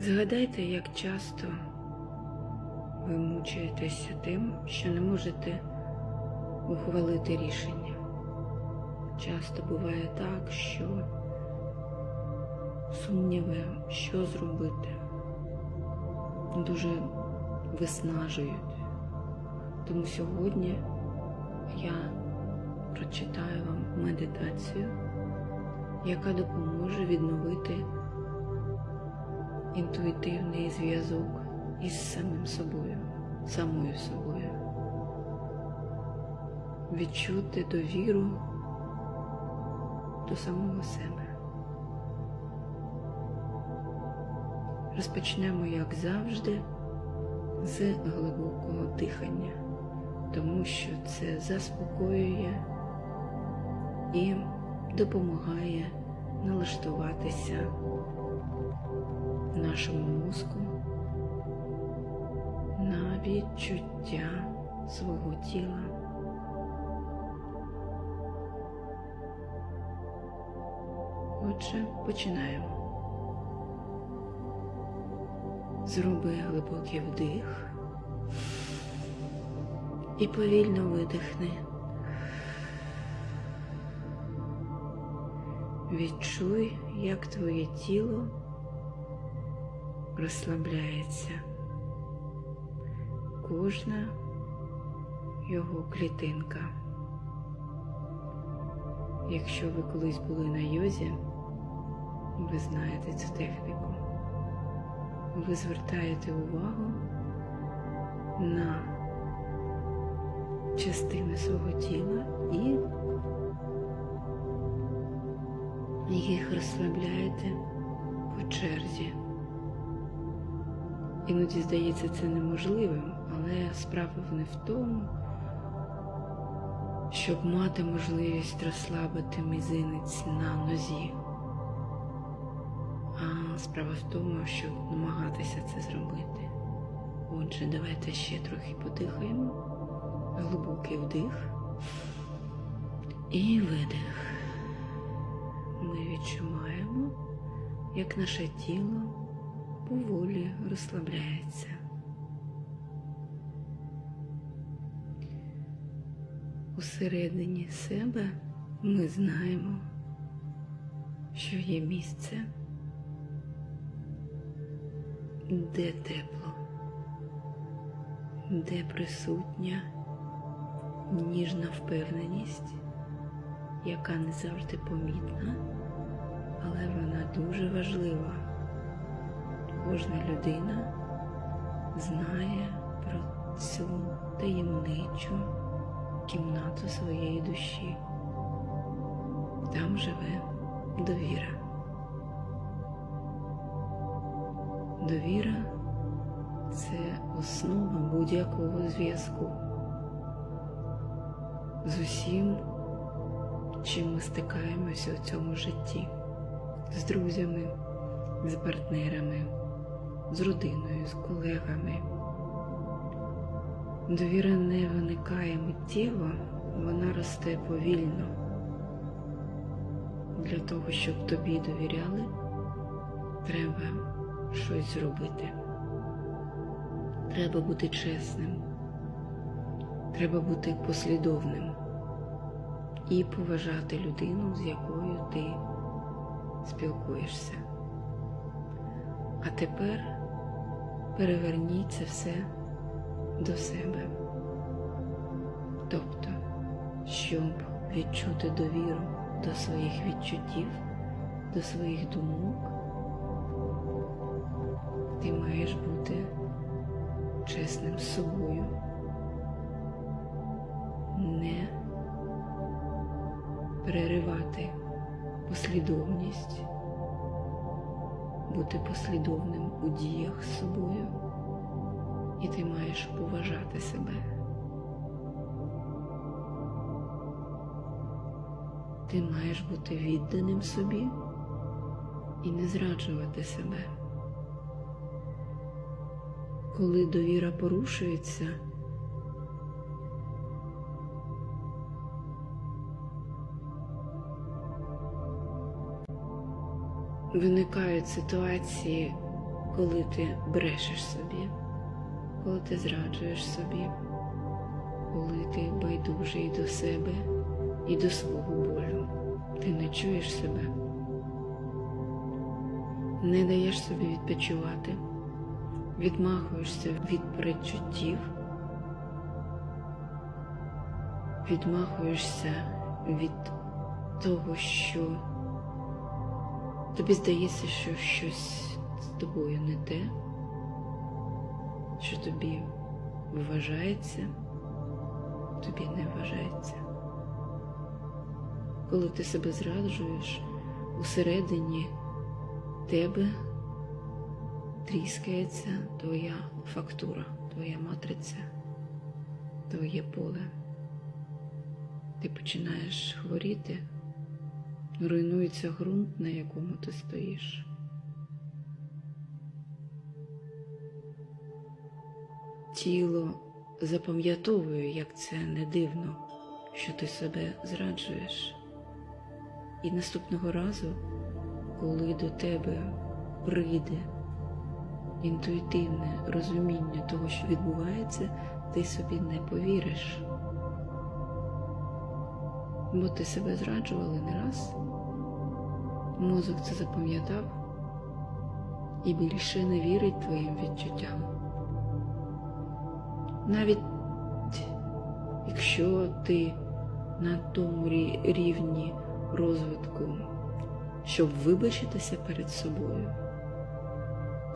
Згадайте, як часто ви мучаєтеся тим, що не можете ухвалити рішення. Часто буває так, що сумніви, що зробити, дуже виснажують. Тому сьогодні я прочитаю вам медитацію, яка допоможе відновити інтуїтивний зв'язок із самим собою, самою собою, відчути довіру до самого себе. Розпочнемо, як завжди, з глибокого дихання, тому що це заспокоює і допомагає налаштуватися нашому мозку на відчуття свого тіла. Отже, починаємо. Зроби глибокий вдих і повільно видихни. Відчуй, як твоє тіло розслабляється. Кожна його клітинка. Якщо ви колись були на йозі, ви знаєте цю техніку. Ви звертаєте увагу на частини свого тіла і їх розслабляєте по черзі. Іноді здається це неможливим, але справа не в тому, щоб мати можливість розслабити мізинець на нозі. А справа в тому, щоб намагатися це зробити. Отже, давайте ще трохи подихаємо. Глибокий вдих і видих. Ми відчуваємо, як наше тіло поволі розслабляється. Усередині себе ми знаємо, що є місце, де тепло, де присутня ніжна впевненість, яка не завжди помітна, але вона дуже важлива. Кожна людина знає про цю таємничу кімнату своєї душі. Там живе довіра. Довіра це основа будь-якого зв'язку з усім, чим ми стикаємося у цьому житті, з друзями, з партнерами, з родиною, з колегами. Довіра не виникає миттєво, вона росте повільно. Для того, щоб тобі довіряли, треба щось зробити. Треба бути чесним, треба бути послідовним і поважати людину, з якою ти спілкуєшся. А тепер переверніть це все до себе. Тобто, щоб відчути довіру до своїх відчуттів, до своїх думок, ти маєш бути чесним з собою, не переривати послідовність, бути послідовним у діях з собою, і ти маєш поважати себе. Ти маєш бути відданим собі і не зраджувати себе. Коли довіра порушується, виникають ситуації, коли ти брешеш собі, коли ти зраджуєш собі, коли ти байдужий до себе і до свого болю. Ти не чуєш себе, не даєш собі відпочивати, відмахуєшся від передчуттів, відмахуєшся від того, що тобі здається, що щось з тобою не те, що тобі вважається, тобі не вважається. Коли ти себе зраджуєш, усередині тебе тріскається твоя фактура, твоя матриця, твоє поле. Ти починаєш хворіти, руйнується ґрунт, на якому ти стоїш. Тіло запам'ятовує, як це не дивно, що ти себе зраджуєш. І наступного разу, коли до тебе прийде інтуїтивне розуміння того, що відбувається, ти собі не повіриш. Бо ти себе зраджували не раз, мозок це запам'ятав і більше не вірить твоїм відчуттям. Навіть якщо ти на тому рівні розвитку, щоб вибачитися перед собою,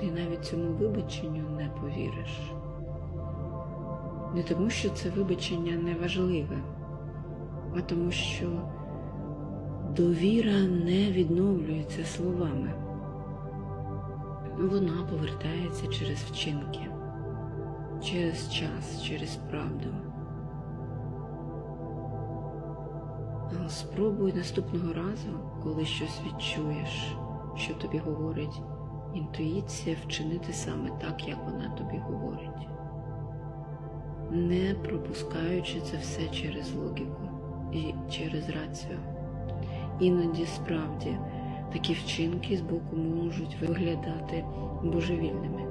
ти навіть цьому вибаченню не повіриш. Не тому, що це вибачення не важливе, а тому, що довіра не відновлюється словами. Вона повертається через вчинки, через час, через правду. Спробуй наступного разу, коли щось відчуєш, що тобі говорить інтуїція, вчинити саме так, як вона тобі говорить, не пропускаючи це все через логіку і через рацію. Іноді справді такі вчинки з боку можуть виглядати божевільними.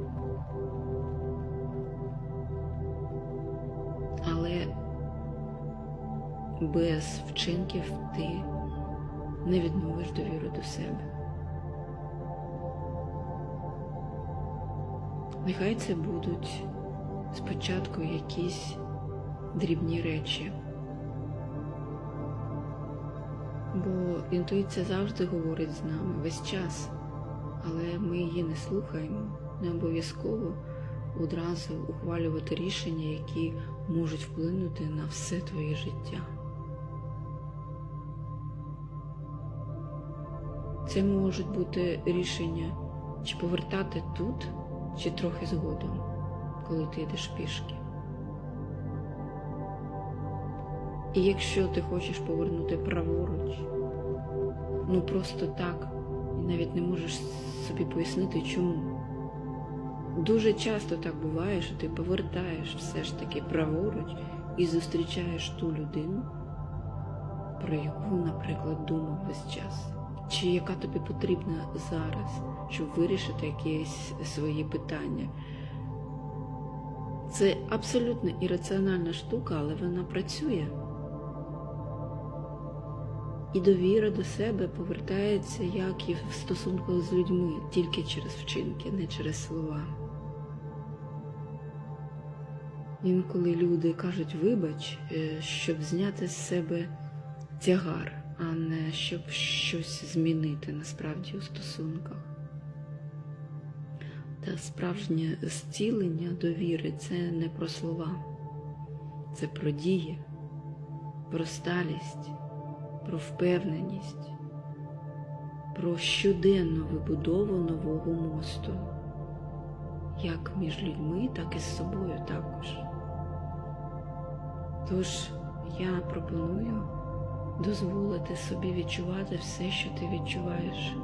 Але без вчинків ти не відновиш довіру до себе. Нехай це будуть спочатку якісь дрібні речі. Бо інтуїція завжди говорить з нами весь час, але ми її не слухаємо. Не обов'язково одразу ухвалювати рішення, які можуть вплинути на все твоє життя. Це можуть бути рішення, чи повертати тут, чи трохи згодом, коли ти йдеш пішки. І якщо ти хочеш повернути праворуч, ну просто так, і навіть не можеш собі пояснити чому. Дуже часто так буває, що ти повертаєш все ж таки праворуч і зустрічаєш ту людину, про яку, наприклад, думав весь час, чи яка тобі потрібна зараз, щоб вирішити якісь свої питання. Це абсолютно ірраціональна штука, але вона працює. І довіра до себе повертається, як і в стосунках з людьми, тільки через вчинки, не через слова. Інколи люди кажуть вибач, е, щоб зняти з себе тягар, а не щоб щось змінити насправді у стосунках. Та справжнє зцілення довіри це не про слова, це про дії, про сталість, про впевненість, про щоденну вибудову нового мосту, як між людьми, так і з собою також. Тож я пропоную дозволити собі відчувати все, що ти відчуваєш.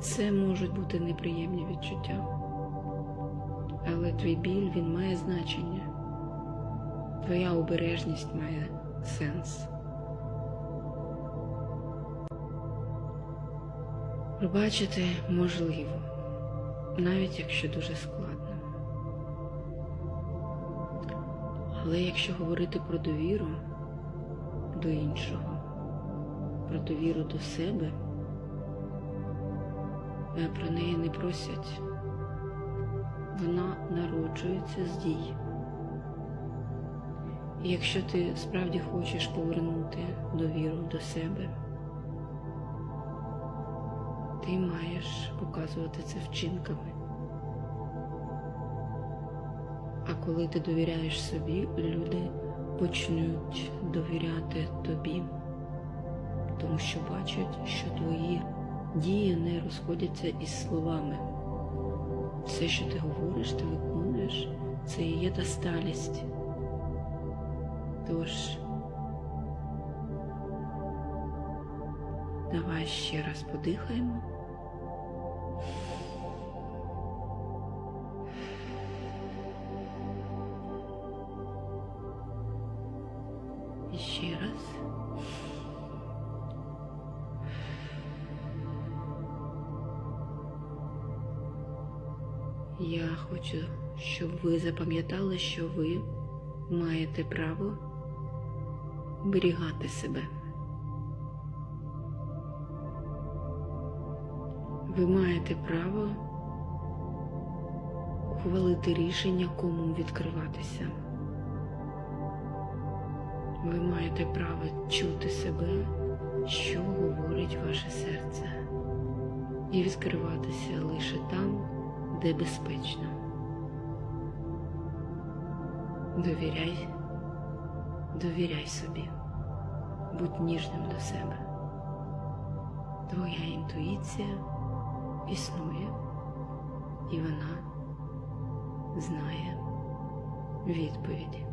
Це можуть бути неприємні відчуття, але твій біль він має значення. Твоя обережність має сенс. Пробачити можливо, навіть якщо дуже складно. Але якщо говорити про довіру до іншого, про довіру до себе, е, про неї не просять. Вона народжується з дій. Якщо ти справді хочеш повернути довіру до себе, ти маєш показувати це вчинками. А коли ти довіряєш собі, люди почнуть довіряти тобі, тому що бачать, що твої дії не розходяться із словами. Все, що ти говориш, ти виконуєш, це і є та сталість. Тож, давай ще раз подихаємо. Ще раз. Я хочу, щоб ви запам'ятали, що ви маєте право берігати себе. Ви маєте право ухвалити рішення, кому відкриватися. Ви маєте право чути себе, що говорить ваше серце, і відкриватися лише там, де безпечно. Довіряй, довіряй собі, будь ніжним до себе. Твоя інтуїція існує, і вона знає відповіді.